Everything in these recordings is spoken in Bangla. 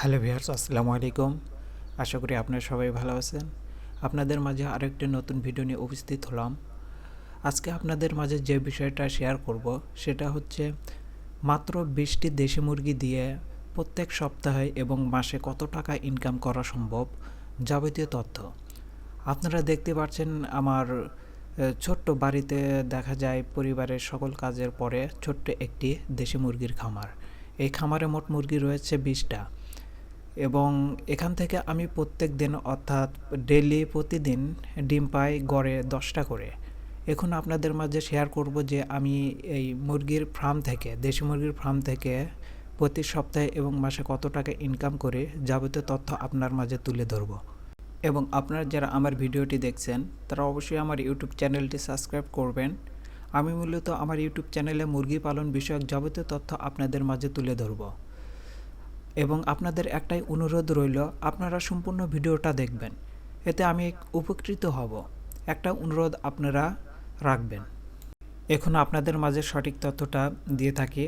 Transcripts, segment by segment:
হ্যালো ভিয়ার্স আসসালামু আলাইকুম। আশা করি আপনারা সবাই ভালো আছেন। আপনাদের মাঝে আরেকটি নতুন ভিডিও নিয়ে উপস্থিত হলাম। আজকে আপনাদের মাঝে যে বিষয়টা শেয়ার করব, সেটা হচ্ছে মাত্র বিশটি দেশি মুরগি দিয়ে প্রত্যেক সপ্তাহে এবং মাসে কত টাকা ইনকাম করা সম্ভব যাবতীয় তথ্য। আপনারা দেখতে পাচ্ছেন আমার ছোট্ট বাড়িতে দেখা যায় পরিবারের সকল কাজের পরে ছোট্ট একটি দেশি মুরগির খামার। এই খামারে মোট মুরগি রয়েছে বিশটা। এবং এখান থেকে আমি প্রত্যেক দিন, অর্থাৎ ডেলি প্রতিদিন ডিম পাই গড়ে দশটা করে। এখন আপনাদের মাঝে শেয়ার করব যে আমি এই মুরগির ফার্ম থেকে, দেশি মুরগির ফার্ম থেকে প্রতি সপ্তাহে এবং মাসে কত টাকা ইনকাম করে যাবতীয় তথ্য আপনার মাঝে তুলে ধরব। এবং আপনারা যারা আমার ভিডিওটি দেখছেন, তারা অবশ্যই আমার ইউটিউব চ্যানেলটি সাবস্ক্রাইব করবেন। আমি মূলত আমার ইউটিউব চ্যানেলে মুরগি পালন বিষয়ক যাবতীয় তথ্য আপনাদের মাঝে তুলে ধরবো। এবং আপনাদের একটাই অনুরোধ রইল, আপনারা সম্পূর্ণ ভিডিওটা দেখবেন। এতে আমি উপকৃত হব। একটা অনুরোধ আপনারা রাখবেন। এখন আপনাদের মাঝে সঠিক তথ্যটা দিয়ে থাকি।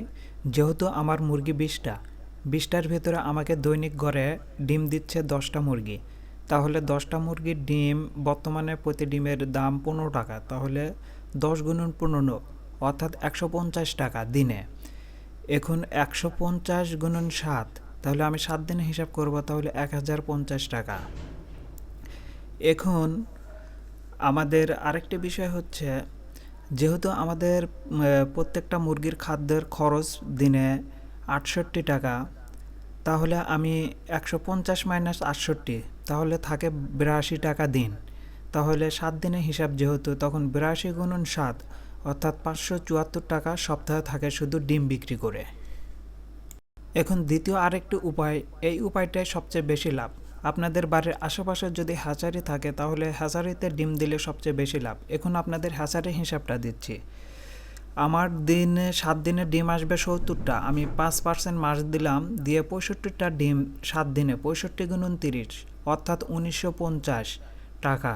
যেহেতু আমার মুরগি বিশটা, বিশটার ভেতরে আমাকে দৈনিক গড়ে ডিম দিচ্ছে দশটা মুরগি। তাহলে দশটা মুরগির ডিম বর্তমানে প্রতি ডিমের দাম পনেরো টাকা, তাহলে দশ গুণন পনেরো, অর্থাৎ একশো পঞ্চাশ টাকা দিনে। এখন একশো পঞ্চাশ গুণন সাত তাহলে আমি সাত দিনে হিসাব করব, তাহলে এক হাজার পঞ্চাশ টাকা। এখন আমাদের আরেকটি বিষয় হচ্ছে, যেহেতু আমাদের প্রত্যেকটা মুরগির খাদ্যের খরচ দিনে আটষট্টি টাকা, তাহলে আমি একশো পঞ্চাশ মাইনাস আটষট্টি, তাহলে থাকে বিরাশি টাকা দিন। তাহলে সাত দিনের হিসাব যেহেতু, তখন বিরাশি গুণন সাত, অর্থাৎ পাঁচশো চুয়াত্তর টাকা সপ্তাহে থাকে শুধু ডিম বিক্রি করে। এখন দ্বিতীয় আরেকটি উপায়, এই উপায়টাই সবচেয়ে বেশি লাভ। আপনাদের বাড়ির আশেপাশে যদি হ্যাচারি থাকে, তাহলে হ্যাচারিতে ডিম দিলে সবচেয়ে বেশি লাভ। এখন আপনাদের হ্যাচারি হিসাবটা দিচ্ছি। আমার দিনে, সাত দিনে ডিম আসবে সত্তরটা। আমি পাঁচ পার্সেন্ট মাস দিলাম, দিয়ে পঁয়ষট্টিটা ডিম সাত দিনে, পঁয়ষট্টি গুণন তিরিশ, অর্থাৎ উনিশশো পঞ্চাশ টাকা।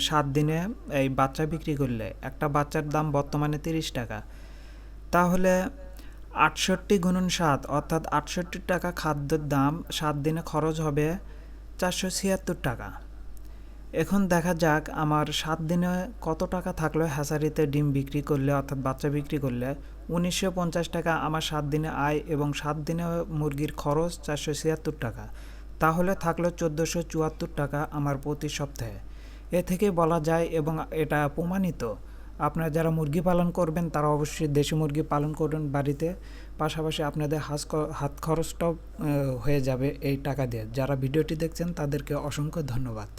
সাত দিনে এই বাচ্চা বিক্রি করলে, একটা বাচ্চার দাম বর্তমানে তিরিশ টাকা। তাহলে আটষট্টি গুণন সাত, অর্থাৎ আটষট্টি টাকা খাদ্যের দাম সাত দিনে খরচ হবে চারশো ছিয়াত্তর টাকা। এখন দেখা যাক আমার সাত দিনে কত টাকা থাকল হ্যাচারিতে ডিম বিক্রি করলে, অর্থাৎ বাচ্চা বিক্রি করলে। উনিশশো পঞ্চাশ টাকা আমার সাত দিনে আয় এবং সাত দিনে মুরগির খরচ চারশো ছিয়াত্তর টাকা। তাহলে থাকল চোদ্দোশো চুয়াত্তর টাকা আমার প্রতি সপ্তাহে। এ থেকে বলা যায় এবং এটা প্রমাণিত আপনারা যারা মুরগি পালন করবেন, তারা অবশ্যই দেশি মুরগি পালন করবেন বাড়িতে। পাশাপাশি আপনাদের হাত হাত খরচটাও হয়ে যাবে এই টাকা দিয়ে। যারা ভিডিওটি দেখছেন, তাদেরকে অসংখ্য ধন্যবাদ।